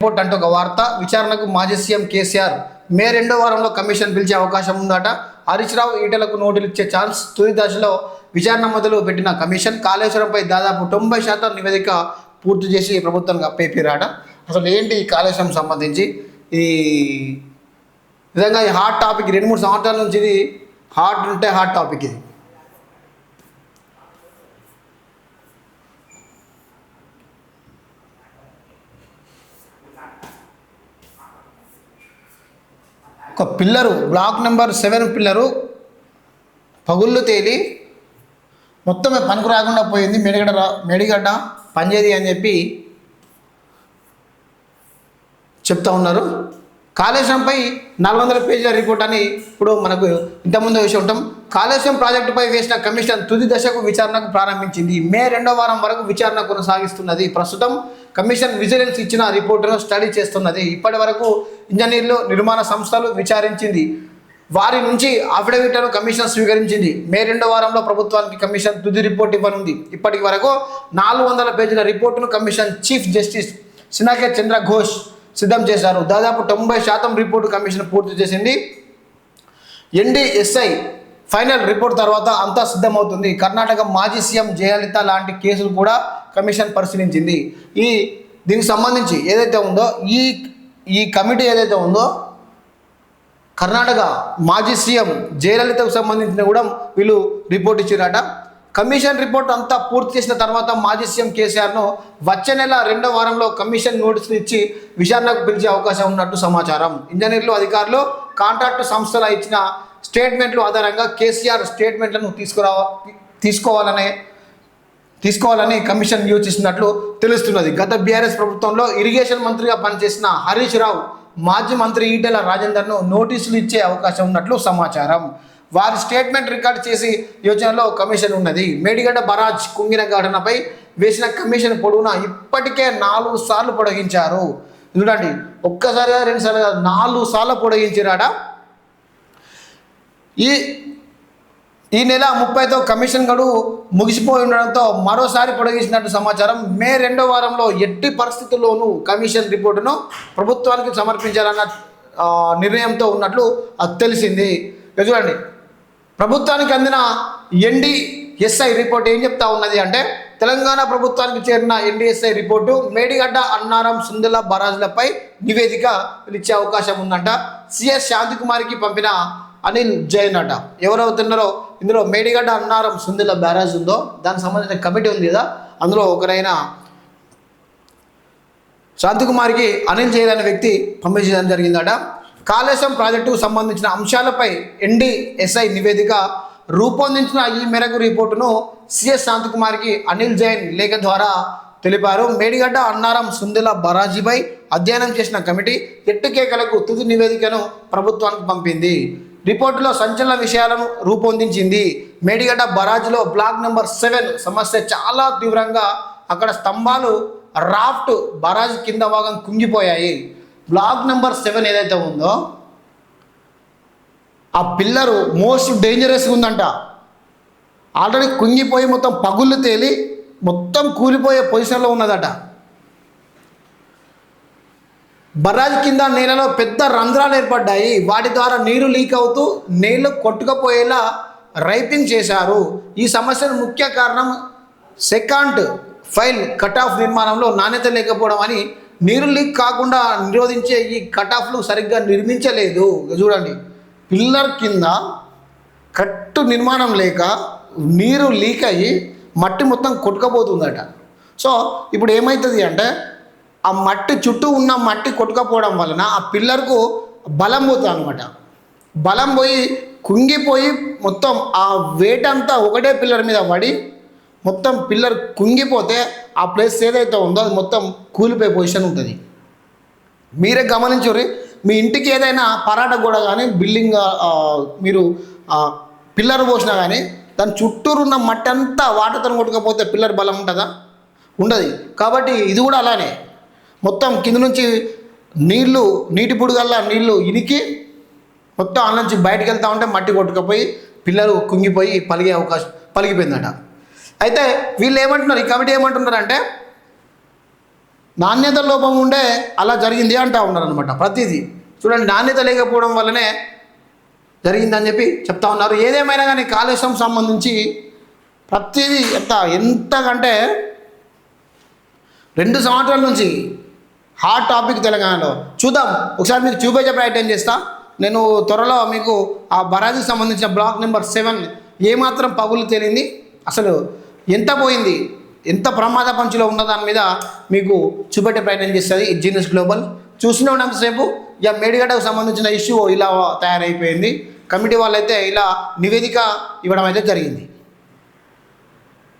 Report అంటూ ఒక వార్త. విచారణకు మాజీ సీఎం కేసీఆర్ మే రెండో వారంలో కమిషన్ పిలిచే అవకాశం ఉందట. హరీష్ రావు ఈటలకు నోటీలు ఇచ్చే ఛాన్స్ తొలి దశలో విచారణ మొదలు పెట్టిన కమిషన్ కాళేశ్వరంపై దాదాపు తొంభై శాతం నివేదిక పూర్తి చేసి ప్రభుత్వానికి అప్పేపిరాట. అసలు ఏంటి ఈ కాళేశ్వరం సంబంధించి? ఈ విధంగా ఈ హాట్ టాపిక్ రెండు మూడు సంవత్సరాల నుంచి ఇది హాట్ ఉంటే హాట్ టాపిక్ ఇది. ఒక pillar block number seven pillar పగుళ్ళు తేలి మొత్తం పనికి రాకుండా పోయింది. మెడిగడ్డ మెడిగడ్డ పనిచేది అని చెప్పి చెప్తా ఉన్నారు. కాళేశ్వరంపై నాలుగు వందల పేజీల రిపోర్ట్ అని ఇప్పుడు మనకు ఇంతకుముందు వేసి ఉంటాం. కాళేశ్వరం ప్రాజెక్టుపై వేసిన కమిషన్ తుది దశకు విచారణకు ప్రారంభించింది. మే రెండో వారం వరకు విచారణ కొనసాగిస్తున్నది. ప్రస్తుతం కమిషన్ విజిలెన్స్ ఇచ్చిన రిపోర్టును స్టడీ చేస్తున్నది. ఇప్పటి వరకు ఇంజనీర్లు నిర్మాణ సంస్థలు విచారించింది. వారి నుంచి అఫిడవిట్లను కమిషన్ స్వీకరించింది. మే రెండో వారంలో ప్రభుత్వానికి కమిషన్ తుది రిపోర్ట్ ఇవ్వనుంది. ఇప్పటి వరకు నాలుగు వందల పేజీల రిపోర్టును commission chief justice Pinaki Chandra Ghosh సిద్ధం చేశారు. దాదాపు తొంభై శాతం రిపోర్టు కమిషన్ పూర్తి చేసింది. ఎన్డీఎస్ఐ ఫైనల్ రిపోర్ట్ తర్వాత అంతా సిద్ధమవుతుంది. కర్ణాటక మాజీ సీఎం జయలలిత లాంటి కేసులు కూడా కమిషన్ పరిశీలించింది. ఈ దీనికి సంబంధించి ఏదైతే ఉందో ఈ ఈ కమిటీ ఏదైతే ఉందో కర్ణాటక మాజీ సీఎం జయలలితకు సంబంధించిన కూడా వీళ్ళు రిపోర్ట్ ఇచ్చారట కమిషన్ రిపోర్ట్ అంతా పూర్తి చేసిన తర్వాత మాజీ సీఎం కేసీఆర్ను వచ్చే నెల రెండో వారంలో కమిషన్ నోటీసులు ఇచ్చి విచారణకు పిలిచే అవకాశం ఉన్నట్టు సమాచారం. ఇంజనీర్లు అధికారులు కాంట్రాక్టు సంస్థల ఇచ్చిన స్టేట్మెంట్లు ఆధారంగా కేసీఆర్ స్టేట్మెంట్లను తీసుకురావ తీసుకోవాలనే తీసుకోవాలని కమిషన్ యోచిస్తున్నట్లు తెలుస్తున్నది. గత బీఆర్ఎస్ ప్రభుత్వంలో ఇరిగేషన్ మంత్రిగా పనిచేసిన హరీష్ రావు మాజీ మంత్రి ఈటెల రాజేందర్ను నోటీసులు ఇచ్చే అవకాశం ఉన్నట్లు సమాచారం. వారి స్టేట్మెంట్ రికార్డ్ చేసి యోచనలో కమిషన్ ఉన్నది. మేడిగడ్డ బరాజ్ కుంగిన ఘటనపై వేసిన కమిషన్ పొడవునా ఇప్పటికే నాలుగు సార్లు పొడిగించారు. చూడండి ఒక్కసారిగా రెండు సార్లు నాలుగు సార్లు పొడిగించారాడ ఈ ఈ నెల ముప్పైతో కమిషన్ గడువు ముగిసిపోయి ఉండడంతో మరోసారి పొడిగించినట్టు సమాచారం మే రెండో వారంలో ఎట్టి పరిస్థితుల్లోనూ కమిషన్ రిపోర్టును ప్రభుత్వానికి సమర్పించాలన్న నిర్ణయంతో ఉన్నట్లు అది తెలిసింది. చూడండి ప్రభుత్వానికి అందిన ఎన్డీఎస్ఐ రిపోర్ట్ ఏం చెప్తా ఉన్నది అంటే తెలంగాణ ప్రభుత్వానికి చేరిన ఎన్డీఎస్ఐ రిపోర్టు మేడిగడ్డ అన్నారం సుందల బరాజులపై నివేదిక ఇచ్చే అవకాశం ఉందంట. సిఎస్ శాంతికుమారికి పంపిన అనిల్ జైన్ అట ఎవరవుతున్నారో ఇందులో మేడిగడ్డ అన్నారం సుందిల బ్యారేజ్ ఉందో దానికి సంబంధించిన కమిటీ ఉంది కదా అందులో ఒకరైన శాంతికుమార్కి అనిల్ జైన్ అనే వ్యక్తి పంపించడం జరిగిందట. కాళేశ్వరం ప్రాజెక్టుకు సంబంధించిన అంశాలపై ఎన్డీఎస్ఐ నివేదిక రూపొందించిన ఈ మేరకు రిపోర్టును సిఎస్ శాంతికుమార్కి అనిల్ జైన్ లేఖ ద్వారా తెలిపారు. మేడిగడ్డ అన్నారం సుందిల బరాజీపై అధ్యయనం చేసిన కమిటీ ఎట్టుకేకలకు తుది నివేదికను ప్రభుత్వానికి పంపింది. రిపోర్టులో సంచలన విషయాలను రూపొందించింది. మేడిగడ్డ బరాజ్లో బ్లాక్ నెంబర్ సెవెన్ సమస్య చాలా తీవ్రంగా అక్కడ స్తంభాలు రాఫ్ట్ బరాజ్ కింద భాగం కుంగిపోయాయి. బ్లాక్ నెంబర్ సెవెన్ ఏదైతే ఉందో ఆ పిల్లరు మోస్ట్ డేంజరస్గా ఉందంట. ఆల్రెడీ కుంగిపోయి మొత్తం పగుళ్ళు తేలి మొత్తం కూలిపోయే పొజిషన్లో ఉన్నదట. బర్రాజ్ కింద నేలలో పెద్ద రంధ్రాలు ఏర్పడ్డాయి. వాటి ద్వారా నీరు లీక్ అవుతూ నీళ్ళు కొట్టుకపోయేలా రైపింగ్ చేశారు. ఈ సమస్యను ముఖ్య కారణం సెకండ్ ఫైల్ కట్ ఆఫ్ నిర్మాణంలో నాణ్యత లేకపోవడం అని నీరు లీక్ కాకుండా నిరోధించే ఈ కట్ ఆఫ్లు సరిగ్గా నిర్మించలేదు. చూడండి పిల్లర్ కింద కట్టు నిర్మాణం లేక నీరు లీక్ అయ్యి మట్టి మొత్తం కొట్టుకపోతుందట. సో ఇప్పుడు ఏమవుతుంది అంటే ఆ మట్టి చుట్టూ ఉన్న మట్టి కొట్టుకపోవడం వలన ఆ పిల్లర్కు బలం పోతుంది అనమాట బలం పోయి కుంగిపోయి మొత్తం ఆ weight అంతా ఒకటే పిల్లర్ మీద పడి మొత్తం పిల్లర్ కుంగిపోతే ఆ ప్లేస్ ఏదైతే ఉందో అది మొత్తం కూలిపోయే పొజిషన్ ఉంటుంది. మీరే గమనించుర్రి మీ ఇంటికి ఏదైనా పరాట గోడ కానీ బిల్డింగ్ మీరు పిల్లర్ పోసినా కానీ దాని చుట్టూరు ఉన్న మట్టి అంతా వాటర్తో కొట్టుకపోతే పిల్లర్ బలం ఉంటుందా? ఉండదు. కాబట్టి ఇది కూడా అలానే. మొత్తం కింద నుంచి నీళ్ళు నీటి బుడగల్లా నీళ్ళు ఇనికి మొత్తం అందులో నుంచి బయటకు వెళ్తా ఉంటే మట్టి కొట్టుకుపోయి పిల్లలు కుంగిపోయి పలిగే అవకాశం పలిగిపోయిందట. అయితే వీళ్ళు ఏమంటున్నారు? ఈ కమిటీ ఏమంటున్నారు అంటే నాణ్యత లోపం ఉండే అలా జరిగింది అంటా ఉన్నారనమాట ప్రతిదీ. చూడండి నాణ్యత లేకపోవడం వల్లనే జరిగిందని చెప్పి చెప్తా ఉన్నారు. ఏదేమైనా కానీ కాలుష్యం సంబంధించి ప్రతిదీ ఎంత ఎంతకంటే రెండు సంవత్సరాల నుంచి హాట్ టాపిక్ తెలంగాణలో. చూద్దాం. ఒకసారి మీకు చూపించే ప్రయత్నం చేస్తా. నేను త్వరలో మీకు ఆ బరాజీకి సంబంధించిన బ్లాక్ నెంబర్ సెవెన్ ఏమాత్రం పగులు తేలింది? అసలు ఎంత పోయింది? ఎంత ప్రమాద పంచులో ఉన్న దాని మీద మీకు చూపెట్టే ప్రయత్నం చేస్తుంది జీనియస్ గ్లోబల్ చూసిన ఉన్నంతసేపు ఇక మేడిగడ్డకు సంబంధించిన ఇష్యూ ఇలా తయారైపోయింది. కమిటీ వాళ్ళైతే ఇలా నివేదిక ఇవ్వడం అయితే జరిగింది.